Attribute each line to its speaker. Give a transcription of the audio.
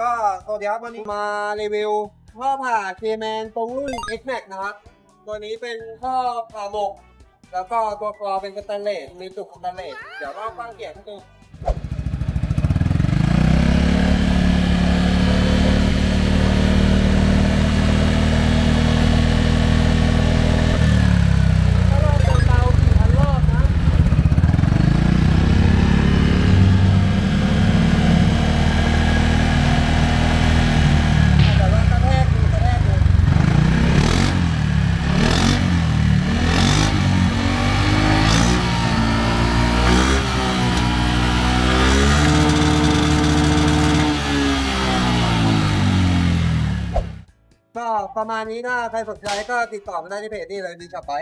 Speaker 1: ก็สวัสดีครับวันนี้มารีวิวข้อผ่าเคแมนตรงรุ่น X Max นะครับ ตัวนี้เป็นข้อผ่าหมก แล้วก็ตัวกรอเป็นสแตนเลสมีตุกสแตนเลสเดี๋ยวก็ฟังเกียงให้ดูถ้าเราเดินเบาสี่พันรอบนะ แต่ว่ากระแทกดูกระแทกดู ก็ประมาณนี้นะใครสนใจก็ติดต่อมาได้ที่เพจนี่เลยดีช็อปไป